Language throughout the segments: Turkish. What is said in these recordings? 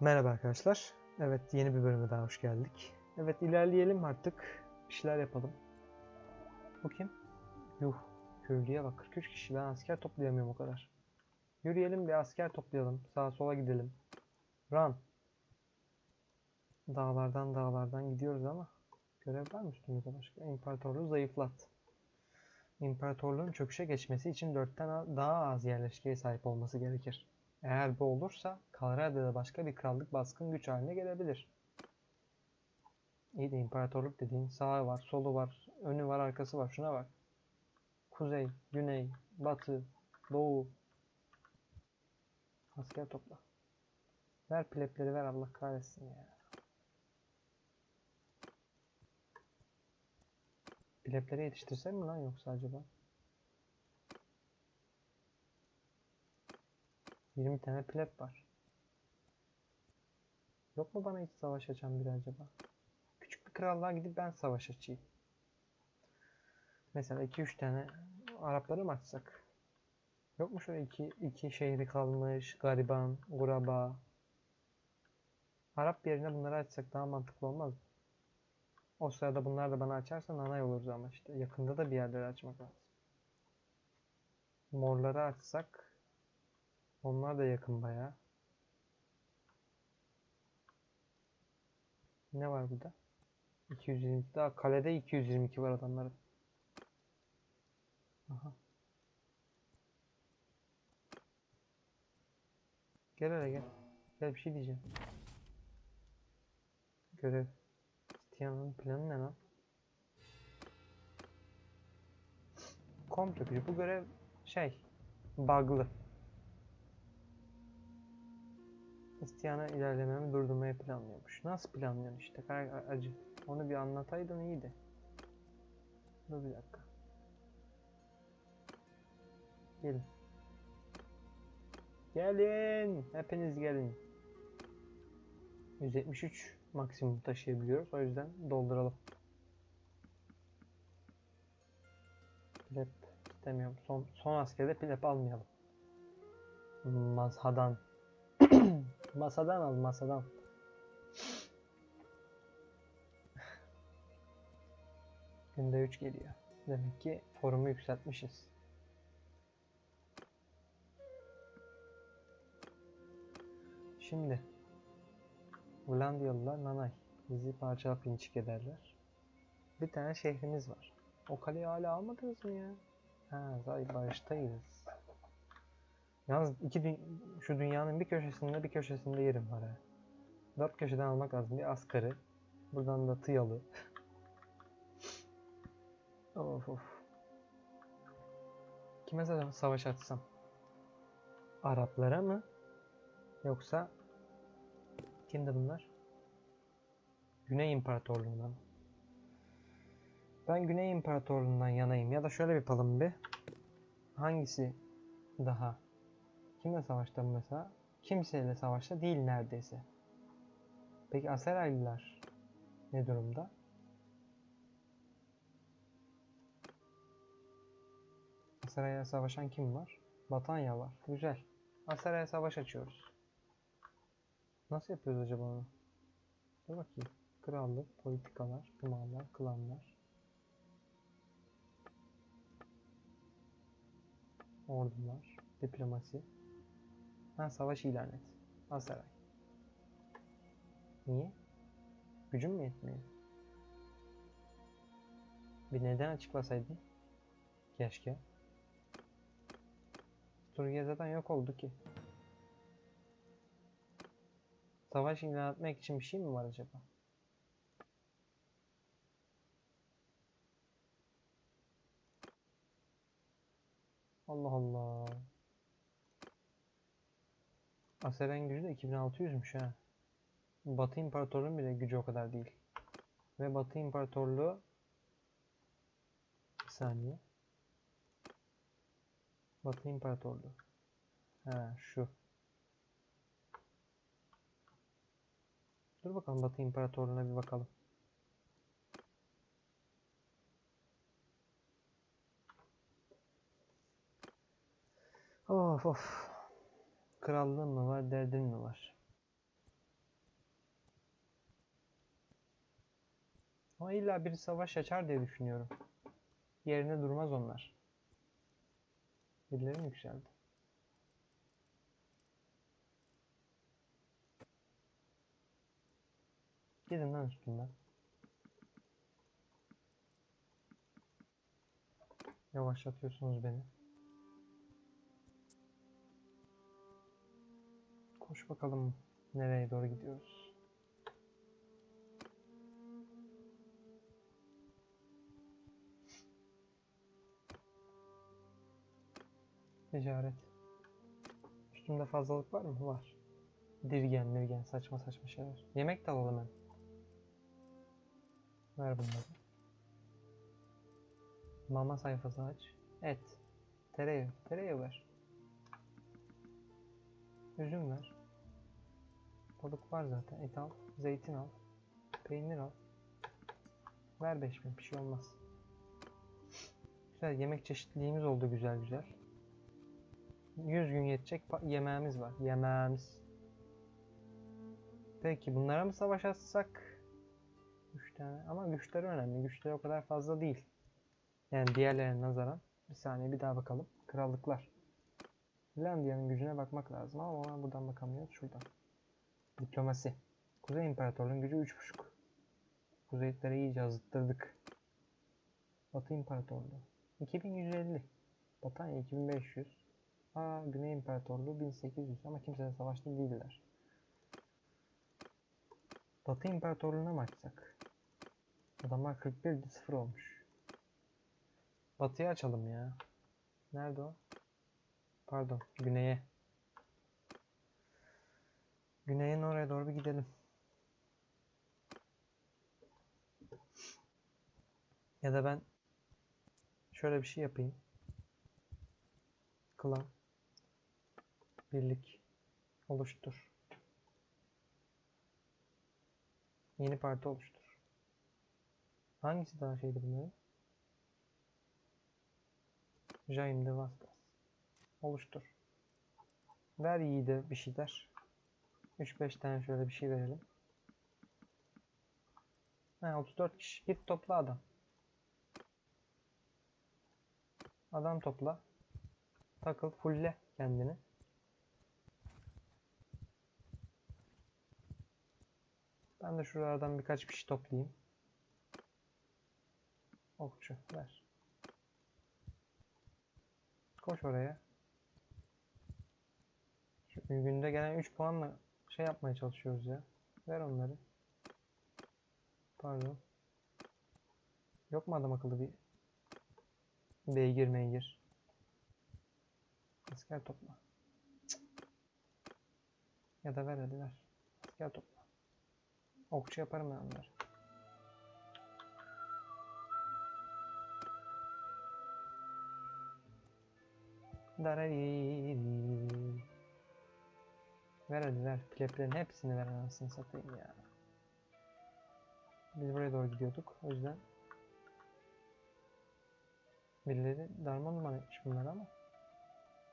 Merhaba arkadaşlar. Evet yeni bir bölüme daha hoş geldik. Evet ilerleyelim artık. Bir şeyler yapalım. Bu kim? Yuh. Köylüye bak 43 kişi. Ben asker toplayamıyorum o kadar. Yürüyelim bir asker toplayalım. Sağa sola gidelim. Run. Dağlardan dağlardan gidiyoruz ama. Görev var mı üstümüzde başka? İmparatorluğu zayıflat. İmparatorluğun çöküşe geçmesi için 4'ten daha az yerleşkeye sahip olması gerekir. Eğer bu olursa Kalradya'da başka bir krallık baskın güç haline gelebilir. İyi de imparatorluk dediğin sağı var, solu var, önü var, arkası var. Şuna bak. Kuzey, güney, batı, doğu. Asker topla. Ver plepleri ver Allah kahretsin ya. Plepleri yetiştirsem mi lan yoksa acaba? 20 tane pleb var. Yok mu bana hiç savaş açan biri acaba? Küçük bir krallığa gidip ben savaş açayım. Mesela 2-3 tane Arapları mı açsak? Yok mu şöyle iki, iki şehri kalmış, gariban, guraba? Arap yerine bunları açsak daha mantıklı olmaz mı? O sırada bunlar da bana açarsa nanay oluruz ama işte yakında da bir yerleri açmak lazım. Morları açsak onlar da yakın bayağı. Ne var burada? 220 daha kalede 222 var adamların. Aha. Gel hele gel. Gel bir şey diyeceğim. Görev. Tiyana'nın planı ne lan? Komplo. Bu görev şey bug'lı. İstiyana ilerlememi durdurmayı planlıyormuş. Nasıl planlıyorsun işte? Acı. Onu bir anlataydın iyiydi. Dur bir dakika. Gelin. Gelin. Hepiniz gelin. 173 maksimum taşıyabiliyoruz. O yüzden dolduralım. Plep istemiyorum. Son, son askerde plep almayalım. Mazhadan. Masadan al masadan. Günde 3 geliyor. Demek ki forumu yükseltmişiz. Şimdi Hollandiyalılar nanay. Bizi parçalayıp pinçik ederler. Bir tane şehrimiz var. O kaleyi hala almadınız mı ya? Ha, zaten barıştayız. Yalnız iki dü- şu dünyanın bir köşesinde bir köşesinde yerim var ha. Dört köşeden almak lazım. Bir askarı. Buradan da tıyalı. of of. Kime sa- savaş açsam? Araplara mı? Yoksa kimdi bunlar? Güney İmparatorluğu'na mı? Ben Güney İmparatorluğu'ndan yanayım. Ya da şöyle yapalım bir. Hangisi daha? Kimle savaşta mesela? Kimseyle savaşta değil neredeyse. Peki Aseraylılar ne durumda? Aseray'a savaşan kim var? Batanya var. Güzel. Aseray'a savaş açıyoruz. Nasıl yapıyoruz acaba onu? Dur bakayım. Krallık, politikalar, kumarlar, klanlar. Ordular, diplomasi. Ha savaş ilan et. Asaray. Niye? Gücüm mü yetmiyor? Bir neden açıklasaydın? Keşke. Suriye zaten yok oldu ki. Savaş ilan etmek için bir şey mi var acaba? Allah Allah. Aseren gücü de 2600'müş ha. Batı İmparatorluğu'nun bile gücü o kadar değil. Ve Batı İmparatorluğu bir saniye. Batı İmparatorluğu. Ha şu. Dur bakalım Batı İmparatorluğu'na bir bakalım. Of of. Krallığın mı var, derdin mi var? Ama illa bir savaş açar diye düşünüyorum. Yerine durmaz onlar. Birileri yükseldi? Gidin lan üstünden. Yavaşlatıyorsunuz beni. Koş bakalım nereye doğru gidiyoruz. Ticaret. Üstümde fazlalık var mı? Var. Dirgen, mirgen, saçma saçma şeyler. Yemek de alalım hem. Ver bunları. Mama sayfası aç. Et. Tereyağı. Tereyağı ver. Üzüm ver. Balık var zaten. Et al. Zeytin al. Peynir al. Ver 5000 bir şey olmaz. Güzel yemek çeşitliliğimiz oldu güzel güzel. 100 gün yetecek yemeğimiz var. Yemeğimiz. Peki bunlara mı savaş açsak? 3 tane ama güçleri önemli. Güçleri o kadar fazla değil. Yani diğerlerine nazaran. Bir saniye bir daha bakalım. Krallıklar. Finlandiya'nın gücüne bakmak lazım ama buradan bakamıyoruz. Şuradan. Diplomasi. Kuzey İmparatorluğu'nun gücü 3.5. Kuzeyliklere iyice azıttırdık. Batı İmparatorluğu. 2150. Batanya 2500. Aa, Güney İmparatorluğu 1800 ama kimseyle savaşta değiller. Batı İmparatorluğu'na mı açsak? Adamlar 41 0 olmuş. Batıya açalım ya. Nerede o? Pardon, güneye. Güneyin oraya doğru bir gidelim. Ya da ben şöyle bir şey yapayım. Klan. Birlik. Oluştur. Yeni parti oluştur. Hangisi daha şeydi bunların? Jaim de. Oluştur. Ver yiğide bir şeyler. 3-5 tane şöyle bir şey verelim. Ha 34 kişi. Git topla adam. Adam topla. Takıl, fulle kendini. Ben de şuralardan birkaç kişi toplayayım. Okçu ver. Koş oraya. Şu günde gelen 3 puanla şey yapmaya çalışıyoruz ya. Ver onları. Pardon. Yok mu adam akıllı bir beygir meygir? Asker topla. Cık. Ya da ver hadi ver. Asker topla. Okçu yaparım ben onları. Darariri. Ver hadi ver. Pleplerin hepsini ver anasını satayım ya. Biz buraya doğru gidiyorduk. O yüzden birileri darma duman etmiş bunlar ama.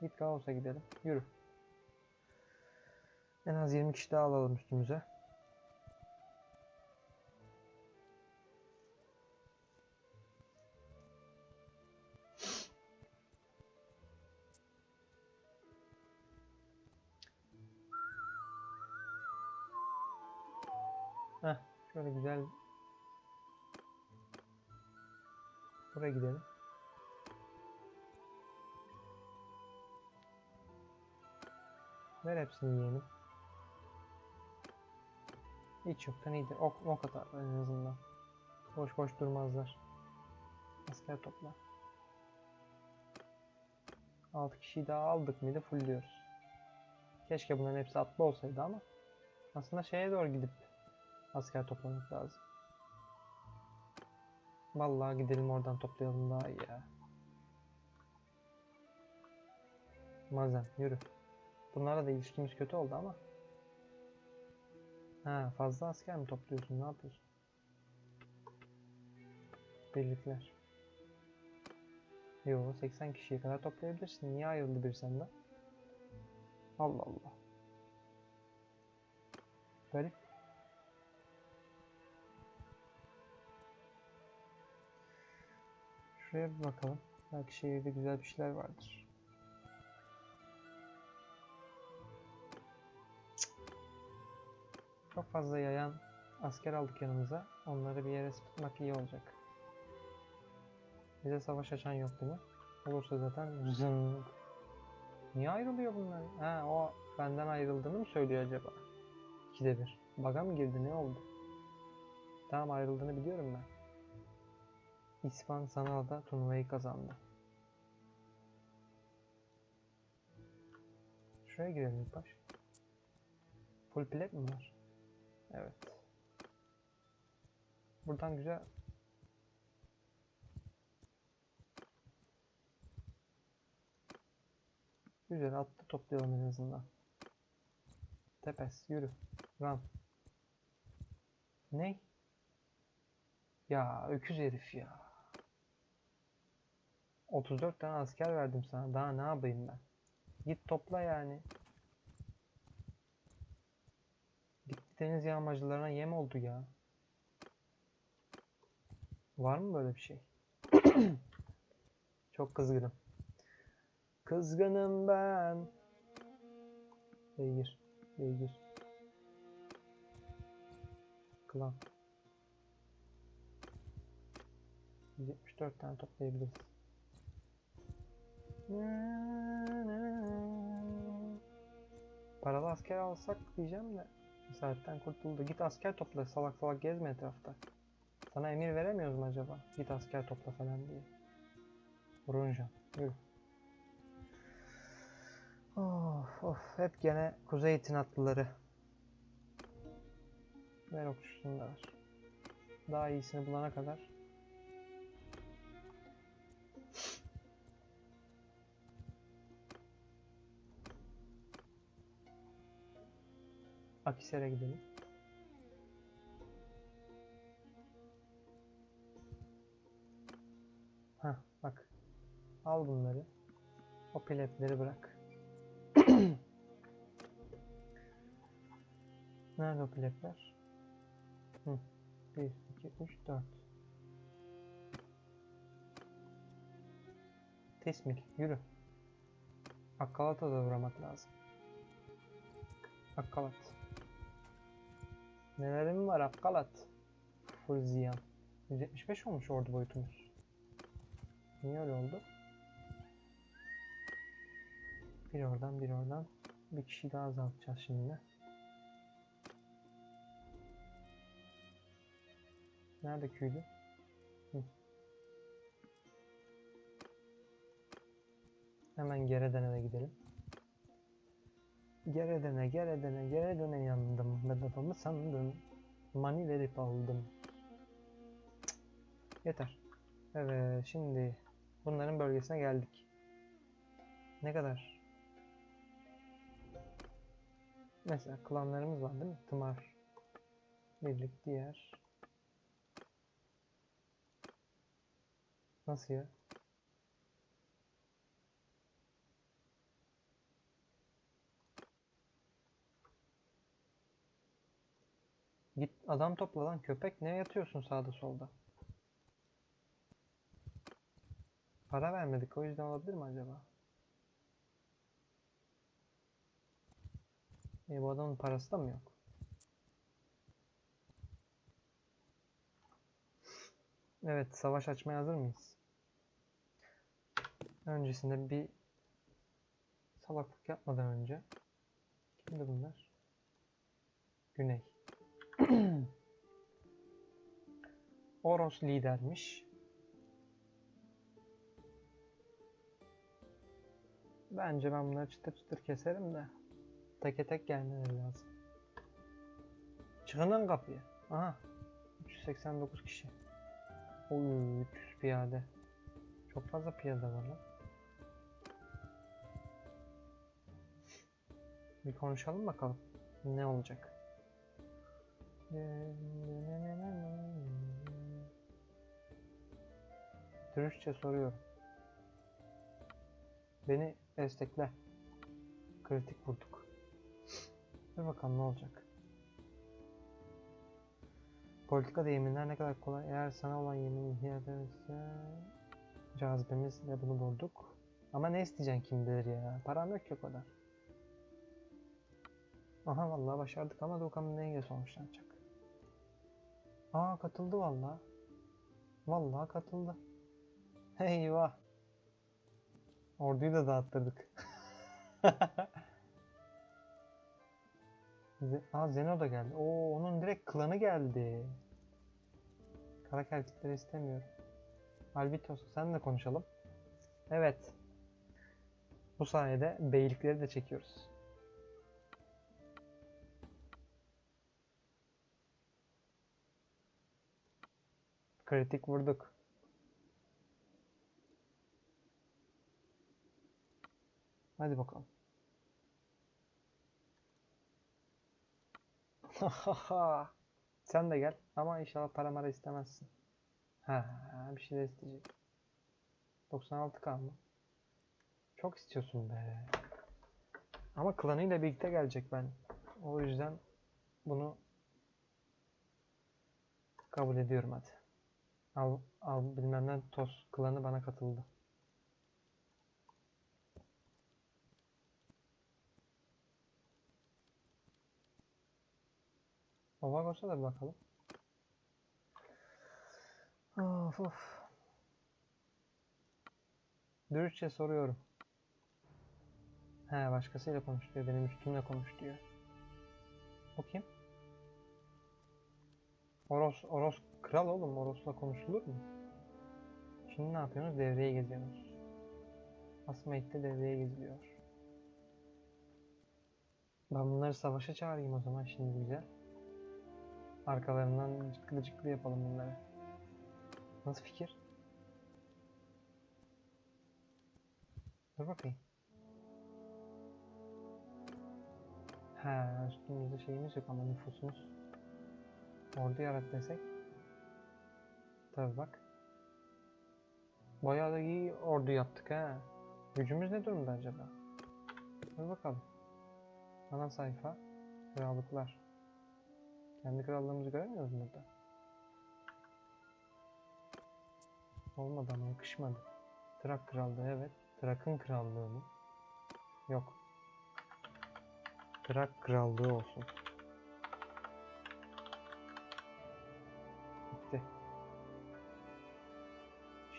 Git kaosa gidelim. Yürü. En az 20 kişi daha alalım üstümüze. Şöyle güzel. Buraya gidelim. Ver hepsini yiyelim. Hiç yoktan iyidir. Ok, ok atarlar en azından. Boş boş durmazlar. Asker topla. 6 kişiyi daha aldık mıydı fullliyoruz. Keşke bunların hepsi atlı olsaydı ama aslında şeye doğru gidip asker toplamak lazım. Vallahi gidelim oradan toplayalım daha iyi ya. Mazen yürü. Bunlarla da ilişkimiz kötü oldu ama. Ha fazla asker mi topluyorsun? Ne yapıyorsun? Birlikler. Yo 80 kişiye kadar toplayabilirsin. Niye ayrıldı bir senden? Allah Allah. Garip. Şuraya bir bakalım. Belki şehirde güzel bir şeyler vardır. Çok fazla yayan asker aldık yanımıza. Onları bir yere tutmak iyi olacak. Bize savaş açan yok değil mi? Olursa zaten zın. Niye ayrılıyor bunlar? Ha o benden ayrıldığını mı söylüyor acaba? İkide bir. Baga mı girdi ne oldu? Tamam ayrıldığını biliyorum ben. İspan Sanal'da turnuvayı kazandı. Şuraya girelim ilk baş. Full plate mi var? Evet. Buradan güzel Güzel attı toplayalım en azından. Tepes yürü. Run. Ne? Ya öküz herif ya. 34 tane asker verdim sana. Daha ne yapayım ben? Git topla yani. Gitti deniz yağmacılarına yem oldu ya. Var mı böyle bir şey? Çok kızgınım. Kızgınım ben. Beygir. Beygir. Klan. 174 tane toplayabiliriz. Paralı asker alsak diyeceğim de saatten kurtuldu. Git asker topla salak salak gezme etrafta. Sana emir veremiyoruz mu acaba? Git asker topla falan diye. Runjan. Yürü. Of of hep gene kuzey itinatlıları. Ver okçusunu da ver. Daha iyisini bulana kadar. Akisar'a gidelim. Hah bak. Al bunları. O piletleri bırak. Nerede o piletler? Hı. 1, 2, 3, 4. Tesmil, yürü. Akkalat'a da vurmak lazım. Akkalat. Nelerim var Akkalat? Full ziyan. 175 olmuş ordu boyutumuz. Niye öyle oldu? Bir oradan bir oradan. Bir kişi daha azaltacağız şimdi. Nerede köylü? Hı. Hemen Gereden'e gidelim. Gereden'e, Gereden'e, Gereden'e yandım. Bedavamı sandım. Mani verip aldım. Cık. Yeter. Evet, şimdi bunların bölgesine geldik. Ne kadar? Mesela klanlarımız var değil mi? Tımar. Birlik, diğer. Nasıl ya? Git adam topla lan köpek ne yatıyorsun sağda solda? Para vermedik o yüzden olabilir mi acaba? E bu adamın parası da mı yok? Evet, savaş açmaya hazır mıyız? Öncesinde bir salaklık yapmadan önce kimdi bunlar? Güney. Oros lidermiş. Bence ben bunları çıtır çıtır keserim de teke tek gelmeleri lazım. Çıkın lan kapıya. Aha. 389 kişi. Oy 300 piyade. Çok fazla piyade var lan. Bir konuşalım bakalım. Ne olacak? Dürüstçe soruyorum. Beni destekle. Kritik vurduk. Dur bakalım ne olacak. Politika yeminler ne kadar kolay. Eğer sana olan yemin ihlal ederse Cazibemizle bunu bulduk. Ama ne isteyeceksin kim bilir ya. Param yok ki o kadar. Aha vallahi başardık ama Doğukan neyle sonuçlanacak? Aa katıldı vallahi. Vallahi katıldı. Eyvah. Orduyu da dağıttırdık. Aa Zeno da geldi. Oo onun direkt klanı geldi. Kara erkekleri istemiyorum. Albitos senle konuşalım. Evet. Bu sayede beylikleri de çekiyoruz. Kritik vurduk. Hadi bakalım. Sen de gel ama inşallah para mara istemezsin. Ha, bir şey de isteyecek. 96 kalma. Çok istiyorsun be. Ama klanıyla birlikte gelecek ben. O yüzden bunu kabul ediyorum hadi. Al, al bilmem ne toz klanı bana katıldı. Ovagos'a da bir bakalım. Of of. Dürüstçe soruyorum. He başkasıyla konuş diyor. Benim üstümle konuş diyor. O kim? Oros, Oros kral oğlum. Oros'la konuşulur mu? Şimdi ne yapıyorsunuz? Devreye geziyorsunuz. Asmate'de devreye geziliyor. Ben bunları savaşa çağırayım o zaman şimdi güzel. Arkalarından cıkkılı cıkkılı yapalım bunları. Nasıl fikir? Dur bakayım. Ha, üstümüzde şeyimiz yok ama nüfusumuz. Ordu yarat desek. Tabi bak. Bayağı da iyi ordu yaptık ha. Gücümüz ne durumda acaba? Dur bakalım. Ana sayfa. Krallıklar. Kendi krallığımızı göremiyoruz burada? Olmadı ama yakışmadı. Trak krallığı evet. Trak'ın krallığı mı? Yok. Trak krallığı olsun.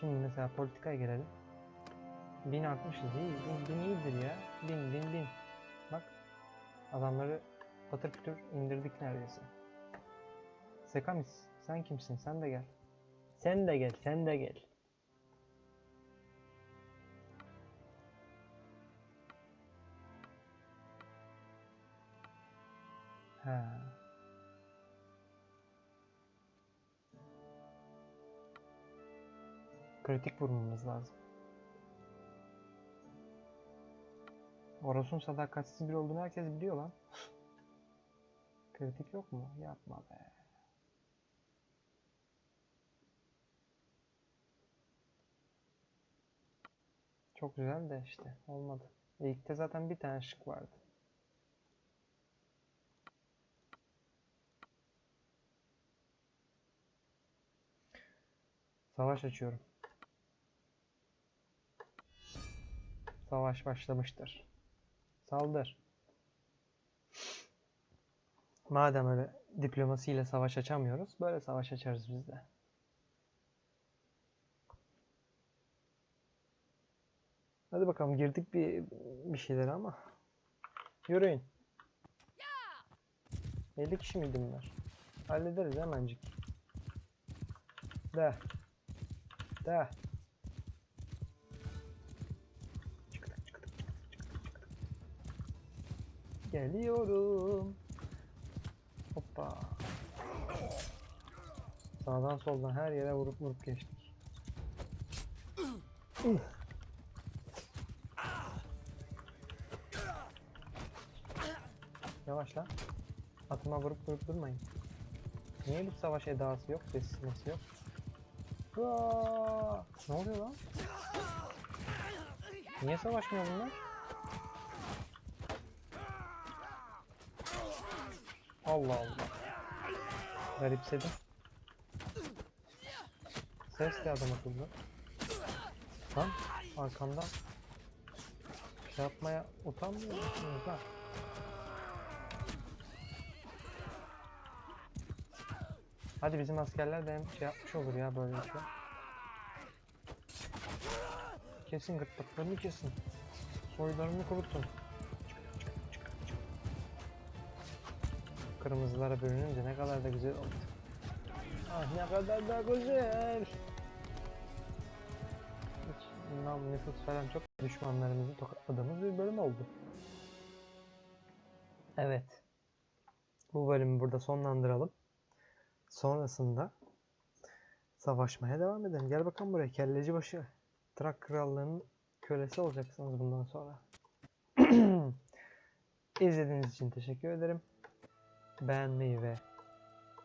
Şimdi mesela politikaya gelelim. Bin artmışız iyi. Bin, bin iyidir ya. Bin bin bin. Bak. Adamları patır kütür indirdik neredeyse. Sekamis sen kimsin? Sen de gel. Sen de gel, sen de gel. Kritik vurmamız lazım. Oros'un sadakatsiz biri olduğunu herkes biliyor lan. Kritik yok mu? Yapma be. Çok güzel de işte olmadı. İlkte zaten bir tane şık vardı. Savaş açıyorum. Savaş başlamıştır. Saldır. Madem öyle diplomasiyle savaş açamıyoruz, böyle savaş açarız biz de. Hadi bakalım girdik bir bir şeylere ama. Yürüyün. 50 kişi miydi bunlar? Hallederiz hemencik. De. De. Geliyorum. Hoppa. Sağdan soldan her yere vurup vurup geçtik. Uf. Yavaş lan. Atıma vurup vurup durmayın. Niye bir savaş edası yok, seslemesi yok? Aa, ne oluyor lan? Niye savaşmıyor bunlar? Allah Allah. Garipsedim. Ses de adam atıldı. Lan arkamdan şey yapmaya utanmıyor musunuz lan? Hadi bizim askerler de hem şey yapmış olur ya böyle bir şey. Kesin gırtlaklarını kesin. Soylarını kurutun. Kırmızılara bölününce ne kadar da güzel oldu. Ah ne kadar da güzel. Hiç nam nüfus falan çok düşmanlarımızı tokatladığımız bir bölüm oldu. Evet. Bu bölümü burada sonlandıralım. Sonrasında savaşmaya devam edelim. Gel bakalım buraya kelleci başı. Trak krallığının kölesi olacaksınız bundan sonra. İzlediğiniz için teşekkür ederim. Beğenmeyi ve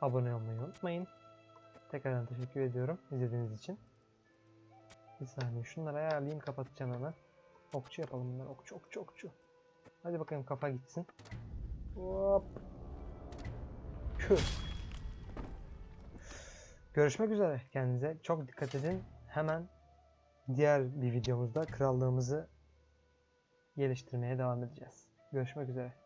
abone olmayı unutmayın. Tekrardan teşekkür ediyorum izlediğiniz için. Bir saniye şunları ayarlayayım kapatacağım hemen. Okçu yapalım bunları. Okçu okçu okçu. Hadi bakalım kafa gitsin. Hop. Kü. Görüşmek üzere. Kendinize çok dikkat edin. Hemen diğer bir videomuzda krallığımızı geliştirmeye devam edeceğiz. Görüşmek üzere.